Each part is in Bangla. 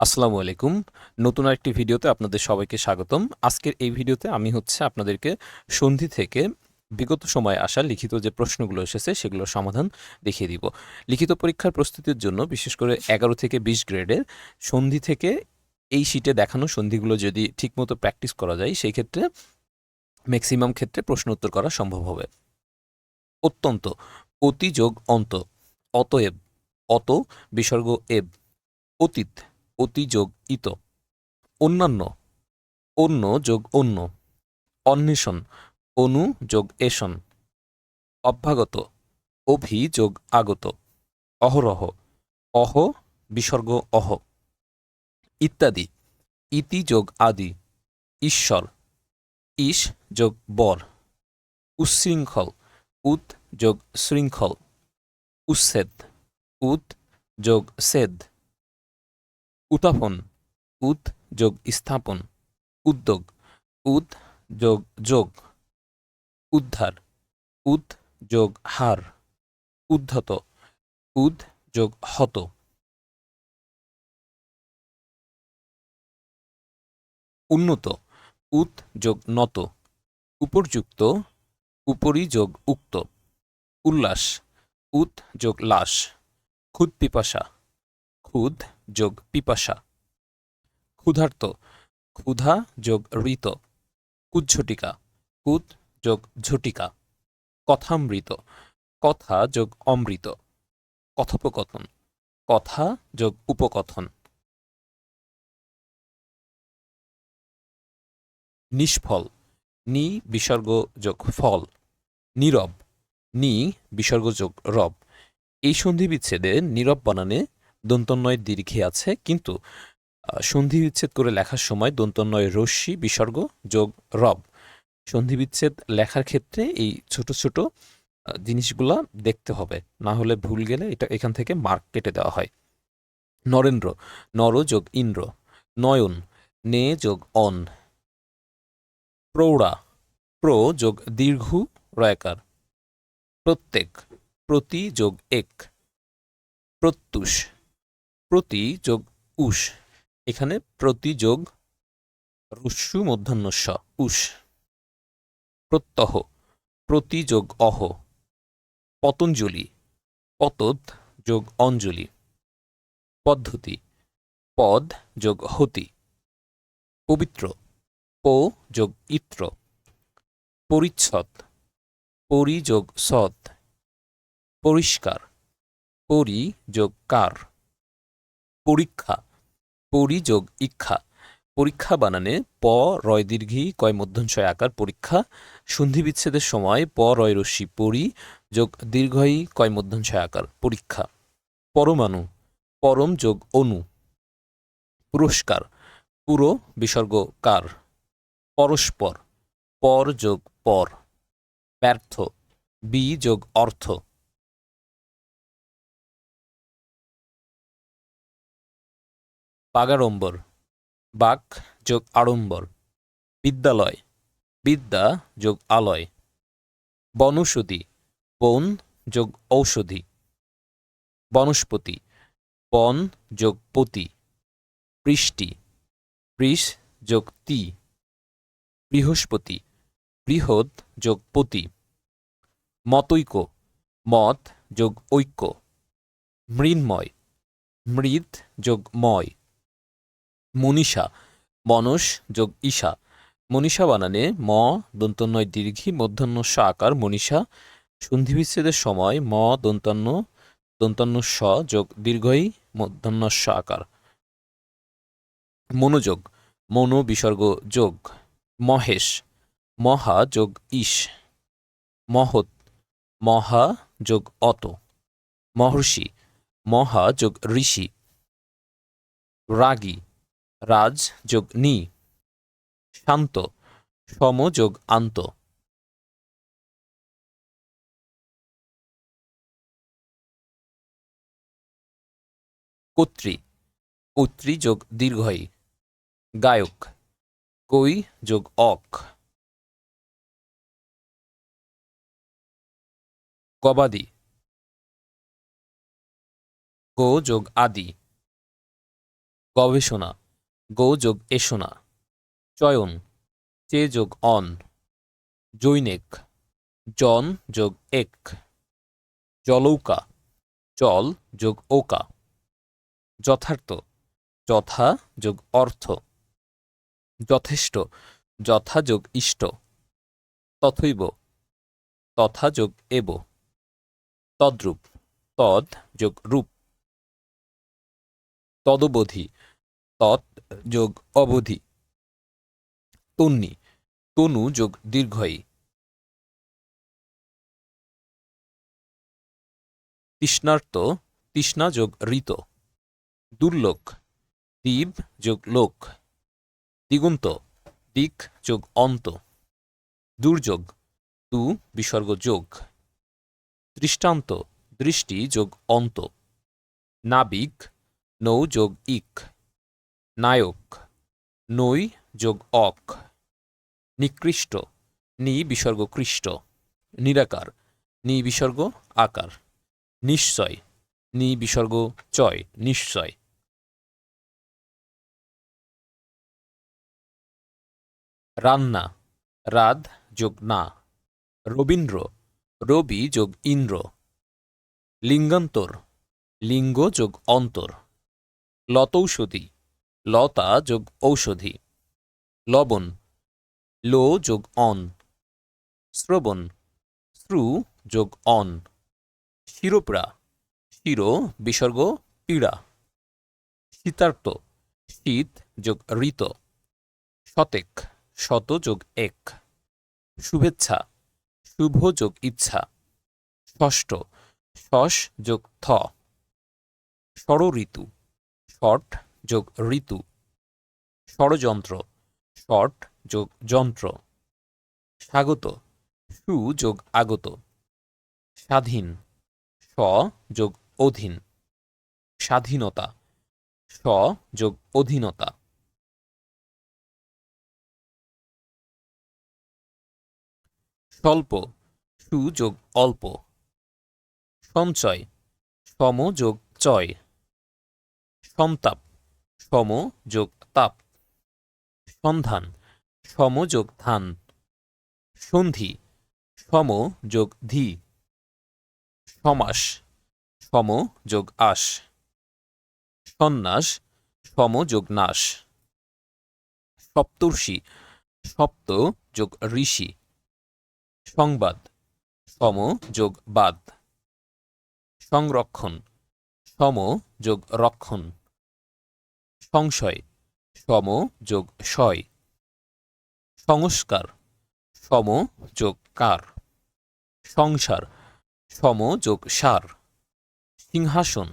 আসসালামু আলাইকুম। নতুন একটি ভিডিওতে আপনাদের সবাইকে স্বাগতম। আজকের এই ভিডিওতে আমি হচ্ছে আপনাদেরকে সন্ধি থেকে বিগত সময়ে আসা লিখিত যে প্রশ্নগুলো এসেছে সেগুলোর সমাধান দেখিয়ে দিব। লিখিত পরীক্ষার প্রস্তুতির জন্য বিশেষ করে এগারো থেকে বিশ গ্রেডের সন্ধি থেকে এই শীটে দেখানো সন্ধিগুলো যদি ঠিকমতো প্র্যাকটিস করা যায়, সেই ক্ষেত্রে ম্যাক্সিমাম ক্ষেত্রে প্রশ্ন উত্তর করা সম্ভব হবে। অত্যন্ত অতি যোগ অন্ত, অতএব, অত বিসর্গ এব, অতীত অতি যোগ ইত অন্যান্য, অন্য যোগ অন্য। অন্বেষণ, অনু যোগ এষণ। অভ্যাগত অভি যোগ আগত। অহরহ, অহ, বিসর্গ অহ। ইত্যাদি, ইতি যোগ আদি। ঈশ্বর ইস যোগ বর। উচ্ছৃঙ্খল উত যোগ শৃঙ্খল। উচ্ছেদ উত যোগ সেদ। উত্থাপন উত যোগ স্থাপন, উদ্যোগ, উদ যোগ যোগ, উদ্ধার, উদ যোগ হার, উদ্ধত, উদ যোগ হত। উন্নত উত যোগ নত, উপরযুক্ত, উপরি যোগ উক্ত, উল্লাস উত যোগ লাশ ক্ষুদ পিপাসা ক্ষুদ যোগ পিপাসা। ক্ষুধার্ত। ক্ষুধা যোগ ঋত। কুজ্ঝটিকা কুদ যোগ ঝটিকা। কথামৃত। কথা যোগ অমৃত। কথোপকথন। কথা যোগ উপকথন। নিষ্ফল। নি বিসর্গ যোগ ফল। নীরব। নি বিসর্গ যোগ রব। এই সন্ধি বিচ্ছেদে নীরব বানানে দন্তন্বয় দীর্ঘে আছে, কিন্তু সন্ধি বিচ্ছেদ করে লেখার সময় দন্তন্বয় রশ্মি, বিসর্গ, যোগ, রব। সন্ধি বিচ্ছেদ লেখার ক্ষেত্রে এই ছোট ছোট জিনিসগুলা দেখতে হবে। না হলে ভুল গেলে এটা এখান থেকে মার্ক কেটে দেওয়া হয়। নরেন্দ্র, নর যোগ ইন্দ্র। নয়ন, নে যোগ অন। প্রৌঢ়া, প্র যোগ দীর্ঘ রয়াকার। প্রত্যেক, প্রতি যোগ এক। প্রত্যুষ। প্রতি যোগ উষ এখানে প্রতি যোগ রস্যু মধ্যাহ্নস্ব উষ প্রত্যহ প্রতি যোগ অহ পতঞ্জলি পতদ যোগ অঞ্জলি পদ্ধতি পদ যোগ হতি পবিত্র প যোগ ইত্র পরিচ্ছদ পরি যোগ সদ পরিষ্কার পরি যোগ কার পরীক্ষা পরি যোগ ইক্ষা। পরীক্ষা বানানে প, রয় দীর্ঘী, কয় মধ্যঞ্চয় আকার পরীক্ষা। সন্ধি বিচ্ছেদের সময় প, রয় রশ্মি, পরি, যোগ দীর্ঘই কয় মধ্যঞ্চয় আকার পরীক্ষা। পরমাণু, পরম যোগ অনু। পুরস্কার, পুরো বিসর্গ কার। পরস্পর, পর যোগ পর। ব্যর্থ, বি যোগ অর্থ। বাগাড়ম্বর বাক যোগ আড়ম্বর, বিদ্যালয়, বিদ্যা যোগ আলয়, বনৌষধি, বন যোগ ঔষধি, বনস্পতি, বন যোগ পতি, বৃষ্টি, বৃষ যোগ তি, বৃহস্পতি, বৃহৎ যোগ পতি, মতৈক্য, মত যোগ ঐক্য, মৃন্ময় মৃদ যোগ ময়। মনীষা। মনস যোগ ঈশা। মনীষা বানানে ম, দন্তন্বয় দীর্ঘী স আকার, মনীষা। সন্ধিবিচ্ছেদের সময় ম দন্তান্ন দন্তান্ন স যোগ দীর্ঘই স আকার। মনোযোগ, মনো বিসর্গ যোগ। মহেশ, মহা যোগ ঈশ। মহৎ, মহা যোগ অত। মহর্ষি, মহা যোগ ঋষি। রাগী রাজ যোগ নি শান্ত সম যোগ আন্ত কর্ত্রী কর্ত্রী যোগ দীর্ঘই গায়ক কই যোগ অক গবাদি গো যোগ আদি গবেষণা গো যোগ এসোনা চয়ন, চে যোগ অন। জৈনিক, জন যোগ এক। জলৌকা জল যোগ ওকা যথার্থ, যথা যোগ অর্থ। যথেষ্ট, যথা যোগ ইষ্ট। তথৈব, তথা যোগ এব। তদ্রূপ, তদ যোগ রূপ। তদবধি, তৎ যোগ অবধি। তন্নি, তনু যোগ দীর্ঘয়ী তৃষ্ণার্ত, তৃষ্ণা যোগ ঋত। দুর্লোক দ্বীপ যোগ লোক। দিগন্ত দিক যোগ অন্ত। দুর্যোগ, তু বিসর্গ যোগ। দৃষ্টান্ত দৃষ্টি যোগ অন্ত। নাবিক, নৌ যোগ ইক। নায়ক, নৈ যোগ অক, নিকৃষ্ট, নি বিসর্গ কৃষ্ট, নিরাকার, নি বিসর্গ আকার, নিশ্চয়, নি বিসর্গ চয়, নিশ্চয়। রান্না, রাধ যোগ না, রবীন্দ্র, রবি যোগ ইন্দ্র, লিঙ্গান্তর, লিঙ্গ যোগ অন্তর, লতৌষধি লতা যোগ ঔষধি। লবণ, লো যোগ অন। শ্রবণ শ্রু যোগ অন। শিরোপড়া শিরো, বিসর্গ, পীড়া। শীতার্ত শীত যোগ ঋত। শতেক, শত যোগ এক। শুভেচ্ছা, শুভ যোগ ইচ্ছা। ষষ্ঠ শস যোগ থ। ষড় ঋতু ষট যোগ ঋতু। ষড়যন্ত্র ষট যোগ যন্ত্র। স্বাগত, সু যোগ আগত। স্বাধীন, স যোগ অধীন। স্বাধীনতা, স যোগ অধীনতা। স্বল্প, সু যোগ অল্প। সঞ্চয়, সম যোগ চয়। সমতাপ সম যোগ তাপ সন্ধান সম যোগ ধান সন্ধি সম যোগ ধি সমাস সম যোগ আস সন্ন্যাস সম যোগ নাশ সপ্তর্ষি সপ্ত যোগ ঋষি সংবাদ সম যোগ বাদ সংরক্ষণ সম যোগ রক্ষণ সংশয়, সম যোগ শয় সংস্কার, সম যোগ কার। সংসার, সম যোগ সার। সিংহাসন,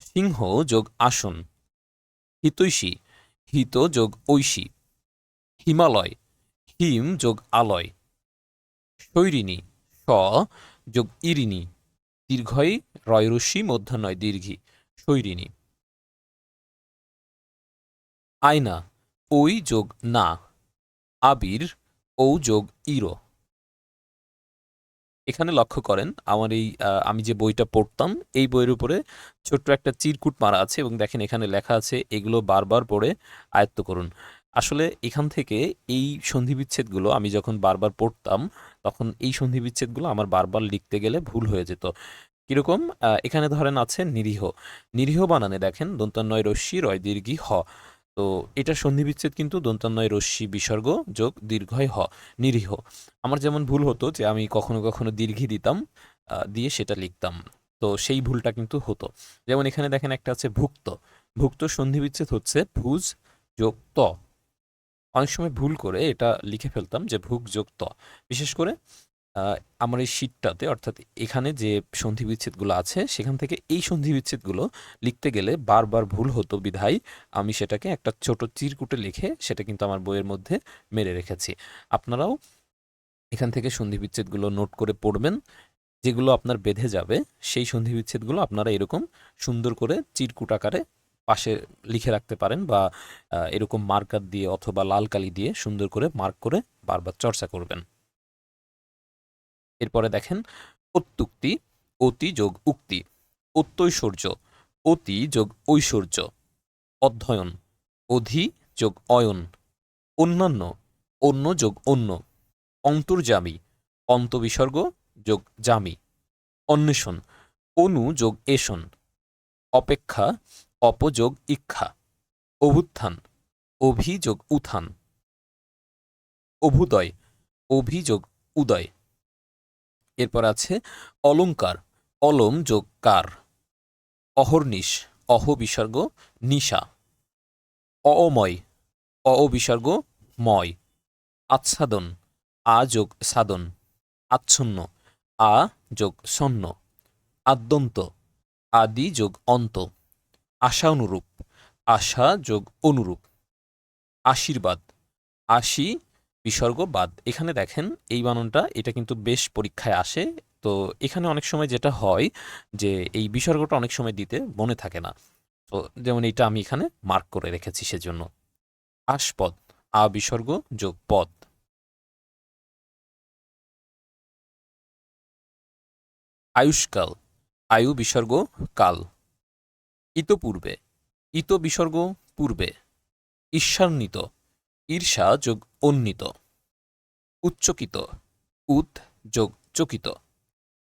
সিংহ যোগ আসন। হিতৈষী, হিত যোগ ঐশী হিমালয়, হিম যোগ আলয়। শৈরিণী স যোগ ইরিণী। দীর্ঘই রয়রস্যি মধ্যাহ্নয় দীর্ঘী শৈরিণী আয়না ওই যোগ না, আবির ও যোগ ইরো। এখানে লক্ষ্য করেন, আমার এই আমি যে বইটা পড়তাম, এই বইয়ের উপরে ছোট্ট একটা চিরকুট মারা আছে এবং দেখেন এখানে লেখা আছে, এগুলো বারবার পড়ে আয়ত্ত করুন। আসলে এখান থেকে এই সন্ধিবিচ্ছেদগুলো আমি যখন বারবার পড়তাম, তখন এই সন্ধিবিচ্ছেদগুলো আমার বারবার লিখতে গেলে ভুল হয়ে যেত। কীরকম? এখানে ধরেন আছে নিরীহ। নিরীহ বানানে দেখেন দন্তান্নয় রশ্মি রয় দীর্ঘি হ। তো এটা সন্ধিবিচ্ছেদ কিন্তু দন্তান্নয় রশ্মি বিসর্গ যোগ দীর্ঘয় হ, নিরীহ। আমার যেমন ভুল হতো যে আমি কখনো কখনো দীর্ঘি দিতাম দিয়ে সেটা লিখতাম। তো সেই ভুলটা কিন্তু হতো। যেমন এখানে দেখেন একটা আছে ভুক্ত। ভুক্ত সন্ধিবিচ্ছেদ হচ্ছে ভুজ যোগ ত। অনেক সময় ভুল করে এটা লিখে ফেলতাম যে ভুক যোগ ত। বিশেষ করে আমার এই শীটটাতে অর্থাৎ এখানে যে সন্ধি বিচ্ছেদগুলো আছে, সেখান থেকে এই সন্ধি বিচ্ছেদগুলো লিখতে গেলে বারবার ভুল হতো বিধায় আমি সেটাকে একটা ছোট চিরকুটে লিখে সেটা কিন্তু আমার বইয়ের মধ্যে মেরে রেখেছি। আপনারাও এখান থেকে সন্ধি বিচ্ছেদগুলো নোট করে পড়বেন, যেগুলো আপনার বেঁধে যাবে, সেই সন্ধি বিচ্ছেদগুলো আপনারা এরকম সুন্দর করে চিরকুট আকারে পাশে লিখে রাখতে পারেন বা এরকম মার্কার দিয়ে অথবা লাল কালি দিয়ে সুন্দর করে মার্ক করে বারবার চর্চা করবেন। এরপরে দেখেন অত্যুক্তি অতি যোগ উক্তি অত্যৈশ্বর্য অতি যোগ ঐশ্বর্য অধ্যয়ন, অধি যোগ অয়ন, অন্যান্য, অন্য যোগ অন্য অন্তর্জামী অন্তবিসর্গ যোগ জামি অন্বেষণ, অনু যোগ এষণ, অপেক্ষা, অপযোগ ইক্ষা অভ্যুত্থান অভিযোগ উত্থান, অভুদয়, অভিযোগ উদয়। এরপর আছে অলংকার অলম যোগ কার, অহর্নিশ, অহ বিসর্গ, নিশা অময় অ বিসর্গ ময়, আচ্ছাদন, আ যোগ সাদন, আচ্ছন্ন, আ যোগ সন্ন, আদ্যন্ত, আদি যোগ অন্ত, আশা অনুরূপ, আশা যোগ অনুরূপ, আশীর্বাদ, আশি বিসর্গ বাদ। এখানে দেখেন, এই বানানটা, এটা কিন্তু বেশ পরীক্ষায় আসে। তো এখানে অনেক সময় যেটা হয় যে, এই বিসর্গটা অনেক সময় দিতে মনে থাকে না। তো যেমন এটা আমি এখানে মার্ক করে রেখেছি সেজন্য। আশপদ, আ বিসর্গ যোগ পদ। আয়ুষ্কাল, আয়ু বিসর্গ কাল। ইতপূর্বে ইত বিসর্গ পূর্বে। ঈর্ষান্বিত ঈর্ষা যোগ অন্বিত। উচ্চকিত উত যোগ চকিত।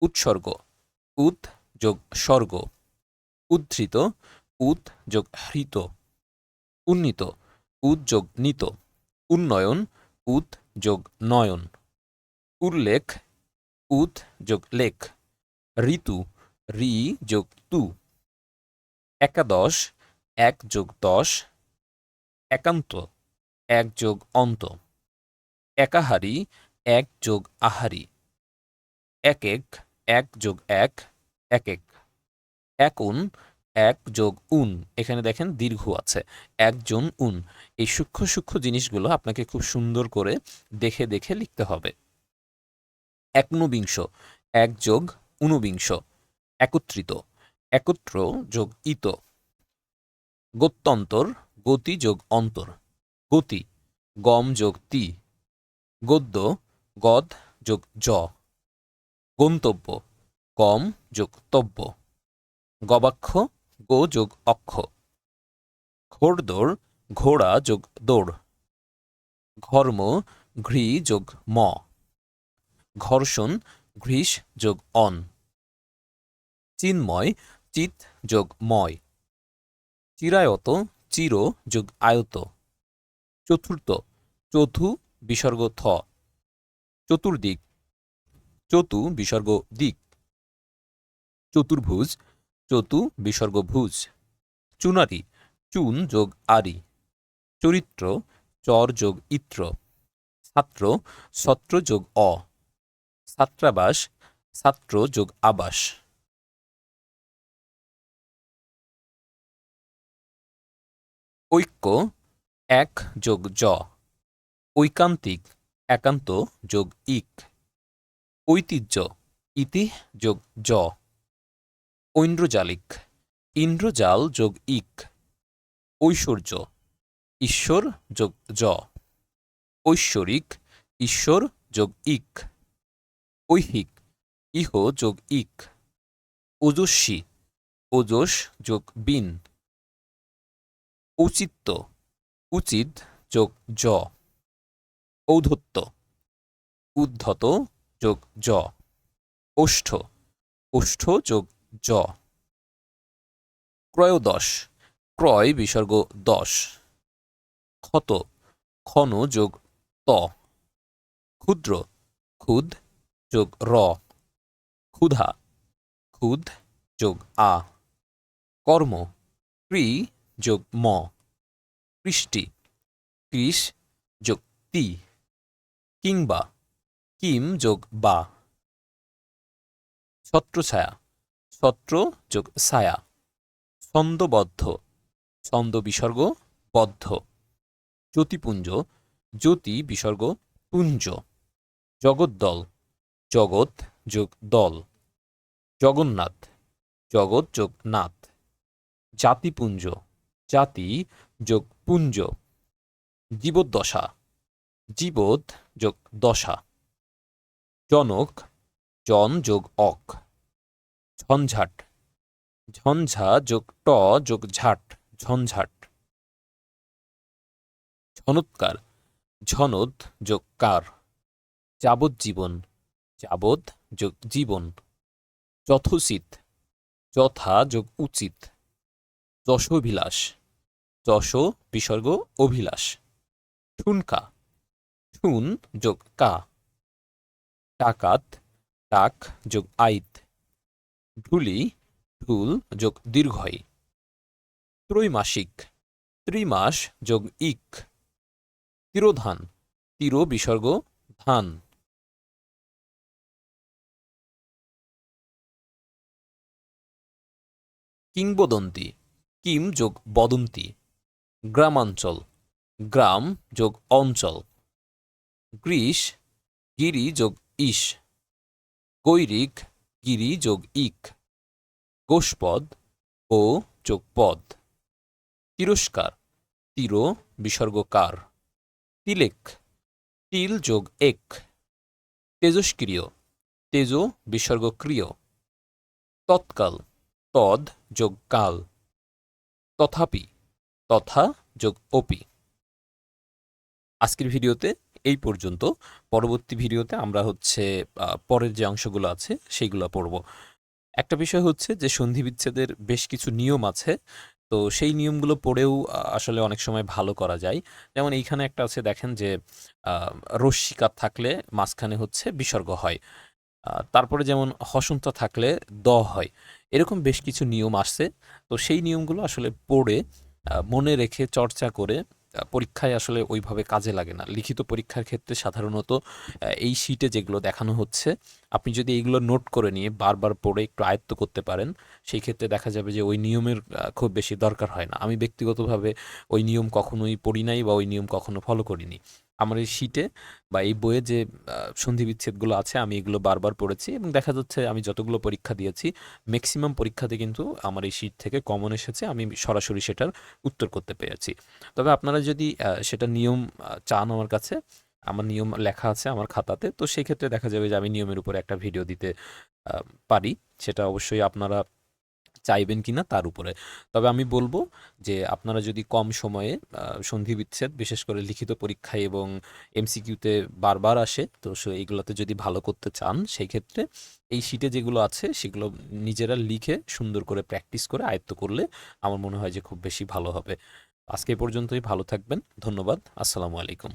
উৎসর্গ উত যোগ স্বর্গ। উদ্ধৃত উত যোগ হৃত। উন্নীত উদ যোগ নিত। উন্নয়ন উত যোগ নয়ন। উল্লেখ উত যোগ লেখ। ঋতু, রি যোগ তু। একাদশ, এক যোগ দশ। একান্ত। এক যোগ অন্ত। একাহারি এক যোগ আহারি। এক এক এক যোগ এক এক এক এক উন এক যোগ উন। এখানে দেখেন দীর্ঘ আছে। একজন উন। এই সূক্ষ্ম সূক্ষ্ম জিনিসগুলো আপনাকে খুব সুন্দর করে দেখে দেখে লিখতে হবে। একনবিংশ, এক যোগ ঊনবিংশ, একত্রিত, একত্র যোগ ইত। গত্যন্তর, গতি যোগ অন্তর। গতি, গম যোগ তি, গদ্য গদ যোগ জ, গন্তব্য, গম যোগ তব্য, গবাক্ষ গো যোগ অক্ষ, ঘোড়দৌড় ঘোড়া যোগ দৌড়, ঘর্ম ঘৃ যোগ ম, ঘর্ষণ ঘৃষ যোগ অন, চিন্ময় চিত যোগ ময়, চিরায়ত চির যোগ আয়ত। চতুর্থ চথু বিসর্গ থ। চতুর্দিক চতু বিসর্গ দিক। চতুর্ভুজ চতু বিসর্গ ভুজ। চুনারি চুন যোগ আরি চরিত্র, চর যোগ ইত্র। ছাত্র, ছত্র যোগ অ। ছাত্রাবাস, ছাত্র যোগ আবাস। ঐক্য এক যোগ জ ঐকান্তিক, একান্ত যোগ ইক। ঐতিহ্য, ইতি যোগ জ ঐন্দ্রজালিক, ইন্দ্রজাল যোগ ইক। ঐশ্বর্য, ঈশ্বর যোগ জ ঐশ্বরিক, ঈশ্বর যোগ ইক। ঐহিক, ইহ যোগ ইক। ওজস্বী, ওজস যোগ বিন। ঔচিত্য উচিত যোগ জ ঔধত্য উদ্ধত যোগ জ ওষ্ঠ। ওষ্ঠ যোগ জ ক্রয়োদশ। ক্রয় বিসর্গ দশ। ক্ষত। ক্ষণ যোগ ত। ক্ষুদ্র। ক্ষুদ যোগ র। ক্ষুধা। ক্ষুদ যোগ আ। কর্ম। ক্রি যোগ ম। কৃষ্টি কৃষ যোগ তি, কিংবা কিম যোগ বা। ছত্রছায়া, ছত্র যোগ ছায়া, ছন্দবদ্ধ, ছন্দ বিসর্গ, বদ্ধ। জ্যোতিপুঞ্জ, জ্যোতি বিসর্গ, পুঞ্জ। জগদ্দল, জগৎ যোগ দল। জগন্নাথ, জগৎ যোগ নাথ। জাতিপুঞ্জ, জাতি যোগ পুঞ্জ। জীবদ্দশা। জীবদ যোগ দশা। জনক জন যোগ অক। ঝঞ্ঝাট। ঝঞ্ঝা যোগ ট যোগ ঝাট। ঝঞ্ঝাট। ঝনৎকার। ঝনদ যোগ কার। যাবজ্জীবন। যাবদ যোগ জীবন। যথোচিত। যথা যোগ উচিত। যশোভিলাষ। যশ বিসর্গ, অভিলাষ। ঠুনকা ঠুন যোগ কা। টাকাত, টাক যোগ আইত। ঢুলি ঢুল যোগ দীর্ঘই। ত্রৈমাসিক, ত্রিমাস যোগ ইক। তিরোধান, তির বিসর্গ, ধান। কিংবদন্তি, কিম যোগ বদন্তি। গ্রামাঞ্চল। গ্রাম যোগ অঞ্চল। গ্রীষ গিরি যোগ ইস। গৈরিক, গিরি যোগ ইক। গোষ্পদ, ও যোগ পদ। তিরস্কার, তীর বিসর্গকার। তিলেক, তিল যোগ এক। তেজস্ক্রিয় তেজ বিসর্গক্রিয়। তৎকাল, তদ যোগ কাল। তথাপি তথা যোগ অপি আজকের ভিডিওতে এই পর্যন্ত। পরবর্তী ভিডিওতে আমরা হচ্ছে পরের যে অংশগুলো আছে সেইগুলো পড়ব। একটা বিষয় হচ্ছে যে সন্ধি বিচ্ছেদের বেশ কিছু নিয়ম আছে। তো সেই নিয়মগুলো পড়েও আসলে অনেক সময় ভালো করা যায়। যেমন এইখানে একটা আছে, দেখেন যে রস্যিকার থাকলে মাঝখানে হচ্ছে বিসর্গ হয়। তারপরে যেমন হসন্ত থাকলে দ হয়। এরকম বেশ কিছু নিয়ম আসছে। তো সেই নিয়মগুলো আসলে পড়ে মনে রেখে চর্চা করে পরীক্ষায় আসলে ওইভাবে কাজে লাগে না। লিখিত পরীক্ষার ক্ষেত্রে সাধারণত এই শিটে যেগুলো দেখানো হচ্ছে, আপনি যদি এইগুলো নোট করে নিয়ে বারবার পড়ে একটু আয়ত্ত করতে পারেন, সেই ক্ষেত্রে দেখা যাবে যে ওই নিয়মের খুব বেশি দরকার হয় না। আমি ব্যক্তিগতভাবে ওই নিয়ম কখনোই পড়ি নাই বা ওই নিয়ম কখনো ফলো করিনি। আমার এই শিটে বা এই বইয়ে যে সন্ধি বিচ্ছেদগুলো আছে, আমি এগুলো বারবার পড়েছি এবং দেখা যাচ্ছে আমি যতগুলো পরীক্ষা দিয়েছি ম্যাক্সিমাম পরীক্ষাতে কিন্তু আমার এই শিট থেকে কমন এসেছে, আমি সরাসরি সেটার উত্তর করতে পেরেছি। তবে আপনারা যদি সেটা নিয়ম চান আমার কাছে, আমার নিয়ম লেখা আছে আমার খাতাতে, তো সেই ক্ষেত্রে দেখা যাবে যে আমি নিয়মের উপরে একটা ভিডিও দিতে পারি। সেটা অবশ্যই আপনারা চাইবেন কিনা তার উপরে। তবে আমি বলব যে আপনারা যদি কম সময়ে সন্ধি বিচ্ছেদ, বিশেষ করে লিখিত পরীক্ষায় এবং এমসিকিউতে বারবার আসে, তো এইগুলোতে যদি ভালো করতে চান, সেই ক্ষেত্রে এই শিটে যেগুলো আছে, সেগুলো নিজেরা লিখে সুন্দর করে প্র্যাকটিস করে আয়ত্ত করলে আমার মনে হয় যে খুব বেশি ভালো হবে। আজকে পর্যন্তই, ভালো থাকবেন, ধন্যবাদ, আসসালামু আলাইকুম।